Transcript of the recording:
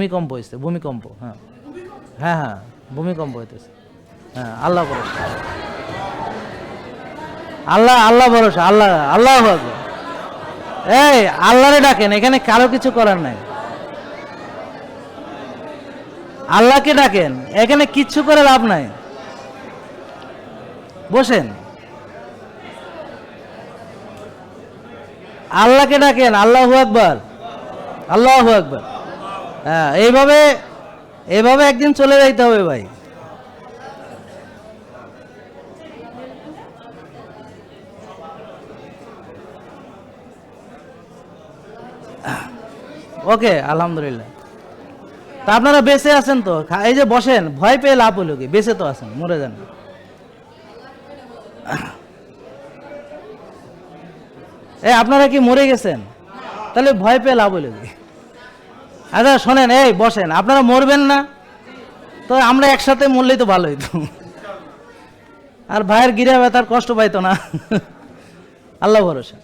ভূমিকম্প হয়েছে ভূমিকম্প হ্যাঁ। হ্যাঁ হ্যাঁ ভূমিকম্প হইতেছে। হ্যাঁ আল্লাহ ভরসা। আল্লাহ আল্লাহ ভরসা, আল্লাহ আল্লাহ। এই, আল্লাহরে ডাকেন, এখানে কারও কিছু করার নাই। আল্লাহকে ডাকেন, এখানে কিচ্ছু করে লাভ নাই। বসেন। আল্লাহকে ডাকেন, আল্লাহু আকবার আল্লাহু আকবার। হ্যাঁ এইভাবে এভাবে একদিন চলে যাইতে হবে ভাই। ওকে, আলহামদুলিল্লাহ। তা আপনারা বেঁচে আছেন তো? এই যে বসেন, ভয় পেয়ে লাভ হলো কি? বেঁচে তো আছেন, মরে যান। এই আপনারা কি মরে গেছেন? তাহলে ভয় পেয়ে লাভ হলো কি? আচ্ছা শোনেন, এই বসেন, আপনারা মরবেন না। তো আমরা একসাথে মরলেই তো ভালো হইতো। আর ভাইয়ের গিরা ব্যথার কষ্ট পাইতো না। আল্লাহ ভরসা।